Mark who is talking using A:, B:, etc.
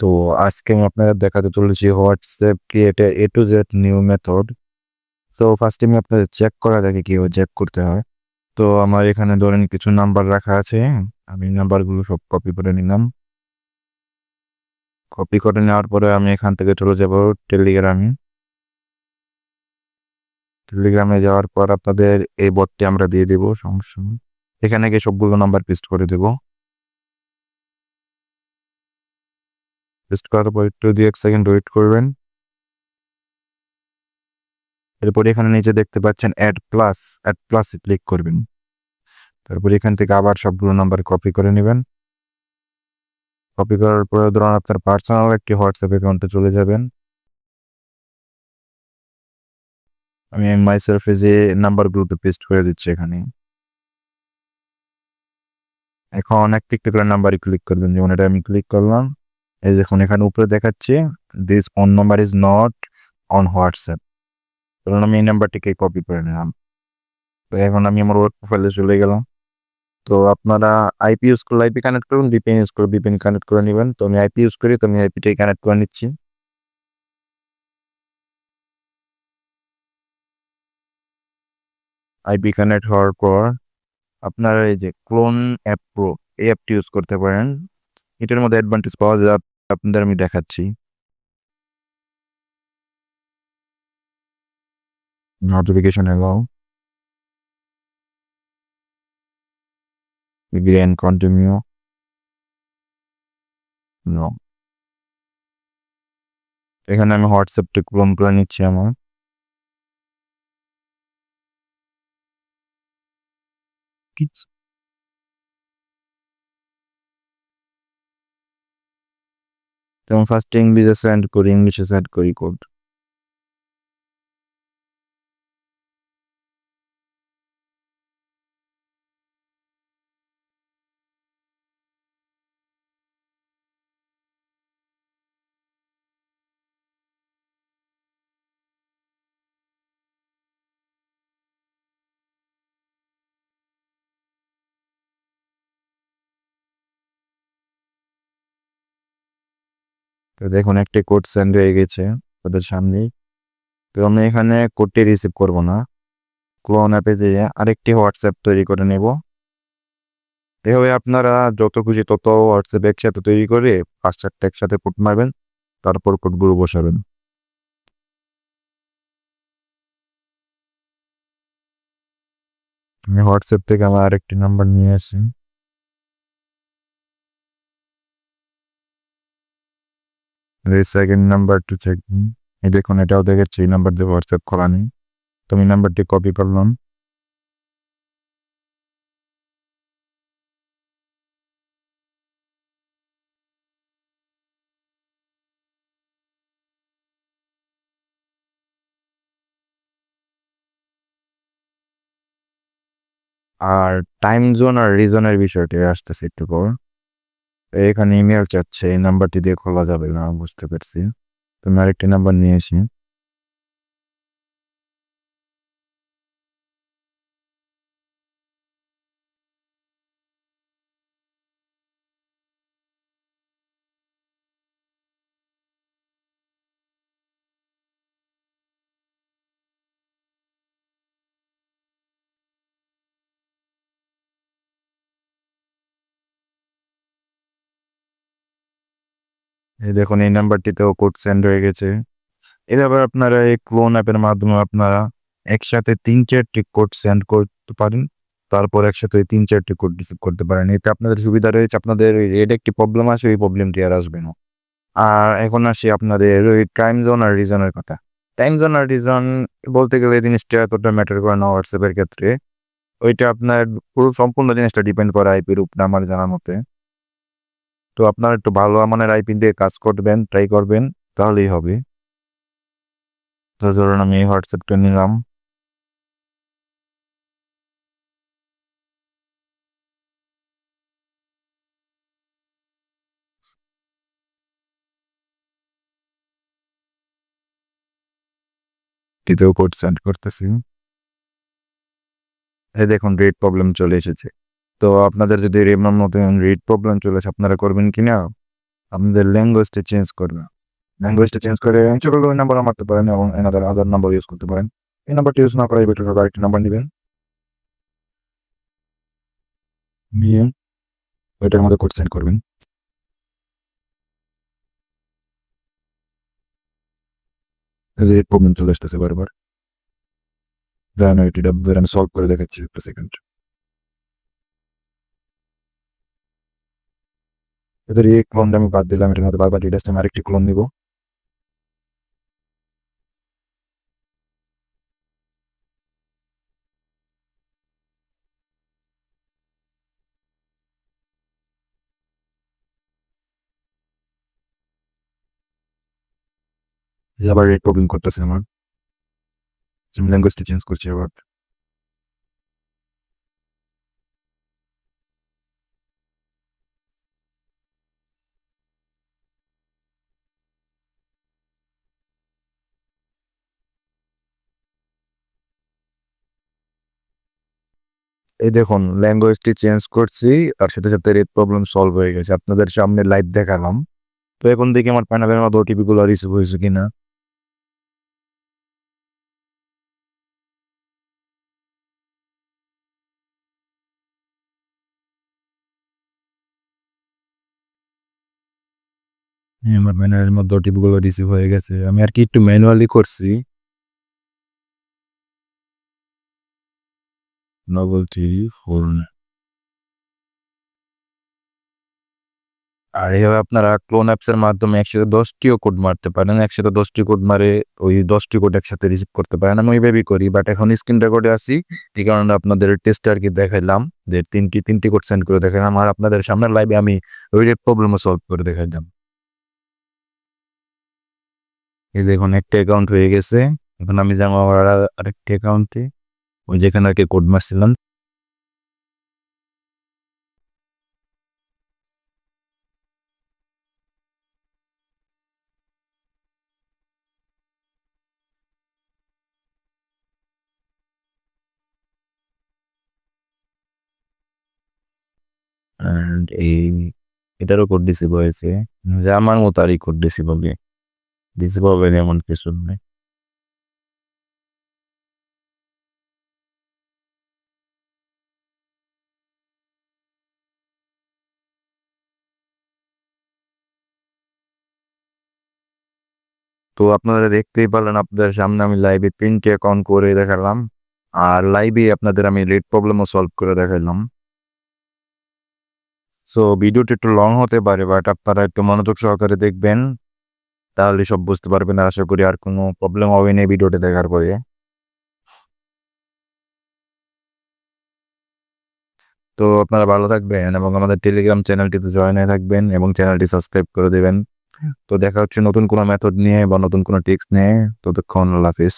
A: তো আজকে আমি আপনাদের দেখাতে চলেছি WhatsApp ক্রিয়েটে A to Z new method তো ফার্স্টে আমি আপনাদের চেক করা দেখে কীভাবে চেক করতে হয়। তো আমার এখানে ধরেন কিছু নাম্বার রাখা আছে, আমি নাম্বারগুলো সব কপি করে নিলাম। কপি করে নেওয়ার পরে আমি এখান থেকে চলে যাব টেলিগ্রামে টেলিগ্রামে যাওয়ার পর আপনাদের এই বটটি আমরা দিয়ে দেব, সমস্যা এখানে গিয়ে সবগুলো নাম্বার পেস্ট করে দেব। পেস্ট করার পর একটু দু এক সেকেন্ড ওয়েট করবেন এরপর এখানে নিচে দেখতে পাচ্ছেন অ্যাড প্লাস অ্যাড প্লাসে ক্লিক করবেন। তারপর এখান থেকে আবার সবগুলো নাম্বার কপি করে নেবেন। কপি করার পরে ধরুন আপনার পার্সোনাল একটি হোয়াটসঅ্যাপ অ্যাকাউন্টে চলে যাবেন। আমি মাই সেলফে যে নাম্বারগুলোতে পেস্ট করে দিচ্ছি এখানে। এখন একটি একটি করে নাম্বারে ক্লিক করবেন, যেমন এটা আমি ক্লিক করলাম। এই দেখুন এখানে উপরে দেখাচ্ছে this phone number is not on WhatsApp ধরুন আমি এই নাম্বারটিকে কপি করে নিলাম। তো এখন আমি আমার ওয়ার্ক প্রোফাইলে চলে গেলাম। তো আপনারা আইপি ইউজ করলে আইপি কানেক্ট করুন বিপিএন ইউজ করলে বিপিএন কানেক্ট করে নেবেন। তো আমি আইপি ইউজ করি, তো আমি আইপিটাই কানেক্ট করে নিচ্ছি। আইপি কানেক্ট হওয়ার পর আপনারা এই যে ক্লোন অ্যাপ প্রো এই অ্যাপটি ইউজ করতে পারেন। এটার মধ্যে অ্যাডভান্টেজ পাওয়া যায় আপনাদের আমি দেখাচ্ছি। Notification allow and continue. এখানে আমি হোয়াটসঅ্যাপটি ক্লোন করে নিচ্ছি আমার। কিছু যেমন ফার্স্ট ইংলিশে সেন্ড করি ইংলিশে সেন্ড করি কোড তো দেখুন, একটি কোড সেন্ড হয়ে গেছে ওদের সামনেই। তো আমি এখানে কোডটি রিসিভ করব না। ক্লোন অ্যাপে যেয়ে আরেকটি হোয়াটসঅ্যাপ তৈরি করে নেব। এভাবে আপনারা যত খুশি তত হোয়াটসঅ্যাপ একসাথে তৈরি করে পাঁচ চারটা একসাথে কোড মারবেন, তারপর কোডগুলো বসাবেন। আমি হোয়াটসঅ্যাপ থেকে আমার আরেকটি নাম্বার নিয়ে আসি। সেকেন্ড নাম্বার টু চেক এই দেখুন, এটাও দেখাচ্ছে এই নাম্বার দিয়ে হোয়াটসঅ্যাপ খোলা নেই। তো নাম্বারটি কপি করলাম। আর টাইম জোন আর রিজনের বিষয়টি আসতেছে একটু পর। এখানে ইমেল চাচ্ছে, এই নাম্বারটি দিয়ে খোলা যাবে না, বুঝতে পারছি। তুমি আরেকটি নাম্বার নিয়ে আসি এই দেখুন, এই নাম্বারটিতেও কোড সেন্ড হয়ে গেছে। এভাবে আপনারা এই ক্লোন অ্যাপের মাধ্যমে আপনারা একসাথে তিন চারটি কোড সেন্ড করতে পারেন, তারপর একসাথে ওই তিন চারটি কোড রিসিভ করতে পারেন। এতে আপনাদের সুবিধা রয়েছে, আপনাদের ওই রেড একটি প্রবলেম আছে ওই প্রবলেমটি আর আসবে না। আর এখন আসি আপনাদের ওই টাইম জোন আর রিজনের কথা। টাইম জোন আর রিজন বলতে গেলে এই জিনিসটা এতটা ম্যাটার করে না হোয়াটসঅ্যাপের ক্ষেত্রে। ওইটা আপনার পুরো সম্পূর্ণ জিনিসটা ডিপেন্ড করে আইপির উপরে, আমার জানার মতে। তো আপনার একটু ভালো মানের আইপি দিয়ে কাজ করবেন ট্রাই করবেন, তাহলেই হবে। তো ধরুন আমি হোয়াটসঅ্যাপটা নিলাম। এতেও কোড সেন্ড করতেছি। এই দেখুন রেড প্রবলেম চলে এসেছে। তো আপনাদের যদি এমন মতন রিড প্রবলেম চলে আপনারা করবেন কি না? আপনাদের ল্যাঙ্গুয়েজটা চেঞ্জ করবে ল্যাঙ্গুয়েজটা চেঞ্জ করে সকল নাম্বার মারতে পারেন এবং এনাদের আদার নাম্বার ইউজ করতে পারেন। এই নাম্বারটা ইউজ না করাই বেটার হবে, আরেকটি নাম্বার নেবেন। নিয়ে ওইটার মধ্যে কোড সেন্ড করবেন। প্রবলেম চলে আসতেছে বারবার। দাঁড়ানো এটিটা দাঁড়ানো সলভ করে দেখাচ্ছি একটা সেকেন্ড এদের এই ক্লোনটা আমি বাদ দিলাম এটার মধ্যে বারবার ডিটেলস আমি আরেকটি ক্লোন নিব। আবার রেট প্রবলেম করতেছে আমার। ল্যাঙ্গুয়েজটা চেঞ্জ করছি আবার। এই দেখুন ল্যাঙ্গুয়েজটি চেঞ্জ করছি আর সাথে সাথে রেট প্রবলেম সলভ হয়ে গেছে। আপনাদের সামনে লাইভ দেখালাম। তো এখন দেখি আমার প্যানেলের মতো ওটিপি গুলো রিসিভ হয়েছে কিনা। আমার প্যানেলের মধ্যে ওটিপি গুলো রিসিভ হয়ে গেছে। আমি আর কি একটু ম্যানুয়ালি করছি। নভেলটি ফোর আর এইভাবে আপনারা ক্লোন অ্যাপস এর মাধ্যমে একসাথে দশটিও কোড মারতে পারেন। একসাথে দশটি কোড মারে ওই দশটি কোড একসাথে রিসিভ করতে পারেন। আমি ওইভাবেই করি বাট এখন স্ক্রিন রেকর্ডে আসি, এই কারণে আপনাদের টেস্ট আর কি দেখাইলাম, যে তিনটি তিনটি কোড সেন্ড করে দেখালাম আর আপনাদের সামনের লাইভে আমি ওই প্রবলেমও সলভ করে দেখাইলাম। এই দেখুন, একটা অ্যাকাউন্ট হয়ে গেছে। এখন আমি যাব আর- আরেকটি অ্যাকাউন্টে ওই যেখানে আর কি কোড মারছিলাম। এটারও কোড রিসিভ হয়েছে যে আমার মতো আর এই কোড রিসিভ হবে রিসিভ হবে এমন কিছু নেই। তো আপনারা দেখতেই পারলেন আপনাদের সামনে আমি লাইভে তিনটে অ্যাকাউন্ট করে দেখালাম। আর লাইভে আপনাদের আমি রেট প্রবলেমও সলভ করে দেখালাম সো ভিডিওটি একটু লং হতে পারে বাট আপনারা একটু মনোযোগ সহকারে দেখবেন, তাহলে সব বুঝতে পারবেন। আশা করি আর কোনো প্রবলেম হবে না ভিডিওটি দেখার পরে। তো আপনারা ভালো থাকবেন এবং আমাদের টেলিগ্রাম চ্যানেলটিতে জয়েন হয়ে থাকবেন এবং চ্যানেলটি সাবস্ক্রাইব করে দেবেন। তো দেখা হচ্ছে নতুন কোনো মেথড নিয়ে বা নতুন কোনো টিক্স নিয়ে। ততক্ষণ আল্লাহ হাফিজ।